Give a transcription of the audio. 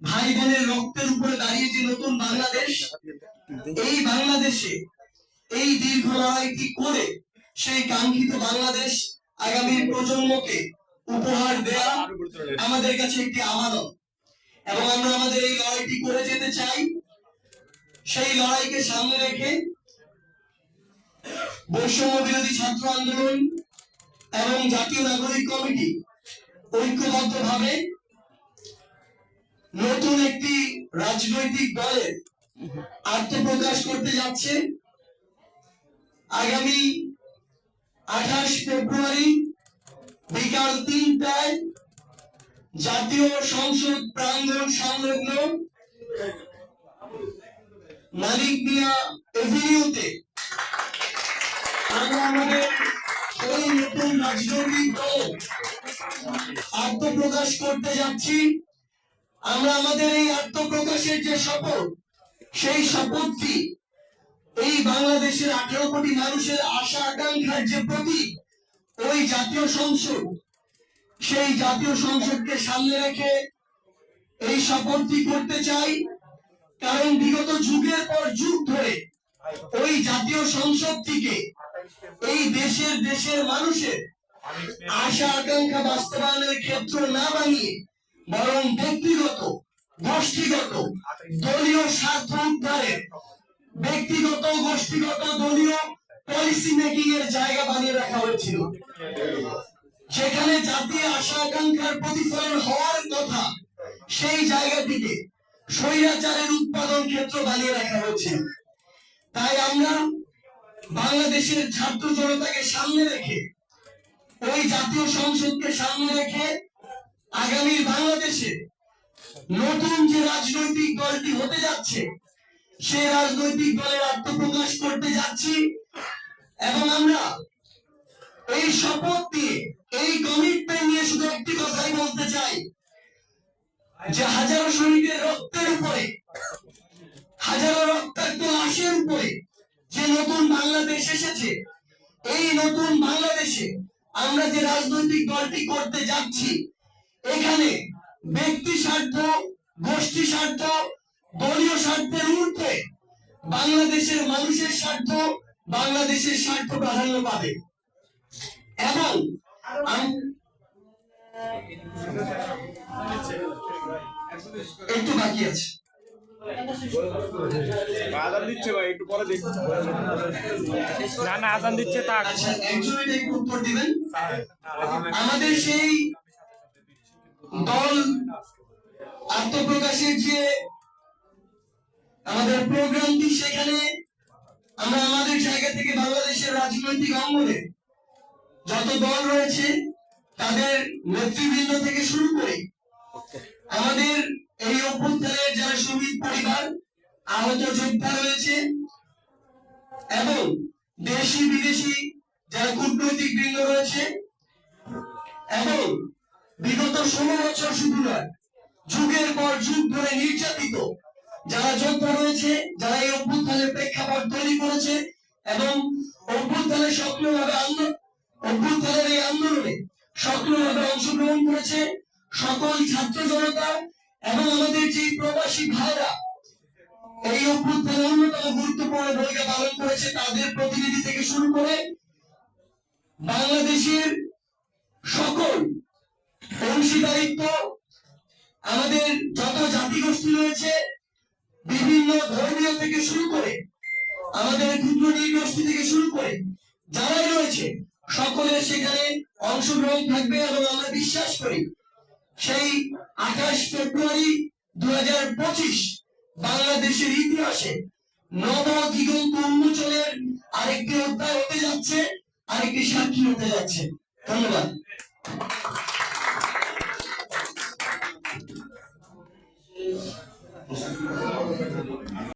ভাই বোনের রক্তের উপরে দাঁড়িয়ে যে নতুন বাংলাদেশ, এই বাংলাদেশে এই দীর্ঘ লড়াইটি করে সেই কাঙ্ক্ষিত বাংলাদেশ আগামী প্রজন্মকে উপহার দেয়া আমাদের কাছে একটি আমানত। এবং আমরা আমাদের এই লড়াইটি করে যেতে চাই। সেই লড়াইকে সামনে রেখে বৈষম্য বিরোধী ছাত্র আন্দোলন এবং জাতীয় নাগরিক কমিটি ঐক্যবদ্ধভাবে নতুন একটি রাজনৈতিক দলের আত্মপ্রকাশ করতে যাচ্ছে। আগামী আঠাশ ফেব্রুয়ারি বিকাল তিনটায় জাতীয় সংসদ প্রাঙ্গণ সংলগ্ন মালিক মিয়া এভিনিউতে আমরা আমাদের ওই নতুন রাজনৈতিক দল আত্মপ্রকাশ করতে যাচ্ছি। আমরা আমাদের এই আত্মপ্রকাশের যে শপথ, সেই শপথটি এই বাংলাদেশের আঠারো কোটি মানুষের আশা আকাঙ্ক্ষার যে প্রতীক, ওই জাতীয় সংসদ, সেই জাতীয় সংসদকে সামনে রেখে এই শপথটি করতে চাই। কারণ বিগত যুগের পর যুগ ধরে ওই জাতীয় সংসদটিকে এই দেশের দেশের মানুষের আশা আকাঙ্ক্ষা বাস্তবায়নের ক্ষেত্র না বানিয়ে বরং ব্যক্তিগত, গোষ্ঠীগত, দলীয় স্বার্থ উদ্ধারের ব্যক্তিগত, গোষ্ঠীগত, দলীয় পলিসি মেকিং এর জায়গা বানিয়ে রাখা হয়েছিল। সেখানে জাতীয় আশা আকাঙ্ক্ষার প্রতিফলন হওয়ার কথা সেই জায়গাটিকে স্বৈরাচারের উৎপাদন ক্ষেত্র বানিয়ে রাখা হয়েছে। তাই আমরা বাংলাদেশের ছাত্র জনতাকে সামনে রেখে, ওই জাতীয় সংসদকে সামনে রেখে আগামী বাংলাদেশে নতুন যে রাজনৈতিক দলটি হতে যাচ্ছে, সেই রাজনৈতিক দলের আত্মপ্রকাশ করতে যাচ্ছি এবং আমরা এই শপথ দিয়ে এই কমিটমেন্ট নিয়ে শুধু একটি কথাই বলতে চাই যে হাজারো শহীদের রক্তের উপরে, হাজারো রক্তাক্ত লাশের উপরে যে নতুন বাংলাদেশ এসেছে, এই নতুন বাংলাদেশে আমরা যে রাজনৈতিক দলটি করতে যাচ্ছি এখানে ব্যক্তি স্বার্থ গোষ্ঠী স্বার্থ দলীয় স্বার্থের ঊর্ধ্বে বাংলাদেশের মানুষের স্বার্থ বাংলাদেশের স্বার্থ প্রাধান্য পাবে। এবং একটু বাকি আছে। আজান দিচ্ছে ভাই একটু পরে দেখছি না না আজান দিচ্ছে তাক আচ্ছা একটু উত্তর দিবেন? আমাদের সেই দল আত্মপ্রকাশের যে আমাদের প্রোগ্রামটি সেখানে আমরা আমাদের জায়গা থেকে বাংলাদেশের রাজনৈতিক অঙ্গনে যত দল রয়েছে, তাদের নেতৃবৃন্দ থেকে শুরু করে আমাদের এই অভ্যুত্থানের যারা শহীদ পরিবার, আহত যোদ্ধা রয়েছে এবং দেশি বিদেশি যারা কূটনৈতিক বৃন্দ রয়েছে এবং বিগত ষোলো বছর শুধু নয়, যুগের পর যুগ ধরে নির্যাতিত। যারা যোদ্ধা রয়েছে যারা এই অভ্যুত্থানের প্রেক্ষাপট তৈরি করেছে এবং অভ্যুত্থানে সক্রিয়ভাবে আন্দোলন অভ্যুত্থানের এই আন্দোলনে সক্রিয়ভাবে অংশগ্রহণ করেছে সকল ছাত্র জনতা এবং আমাদের যে প্রবাসী ভাইরা এই অভ্যুত্থানে অন্যতম গুরুত্বপূর্ণ ভূমিকা পালন করেছে তাদের প্রতিনিধি থেকে শুরু করে বাংলাদেশের সকল অংশীদারিত্ব আমাদের যত জাতিগোষ্ঠী রয়েছে, বিভিন্ন ধর্মীয় থেকে শুরু করে, আমাদের ক্ষুদ্র নৃগোষ্ঠী থেকে শুরু করে, যারাই রয়েছে সকলের সেখানে অংশগ্রহণ থাকবে এবং আমরা বিশ্বাস করি, সেই আঠাশ ফেব্রুয়ারি দু হাজার পঁচিশ বাংলাদেশের ইতিহাসে নব দিগন্ত উন্মোচনের আরেকটি অধ্যায় হতে যাচ্ছে, আরেকটি সাক্ষী হতে যাচ্ছে। ধন্যবাদ।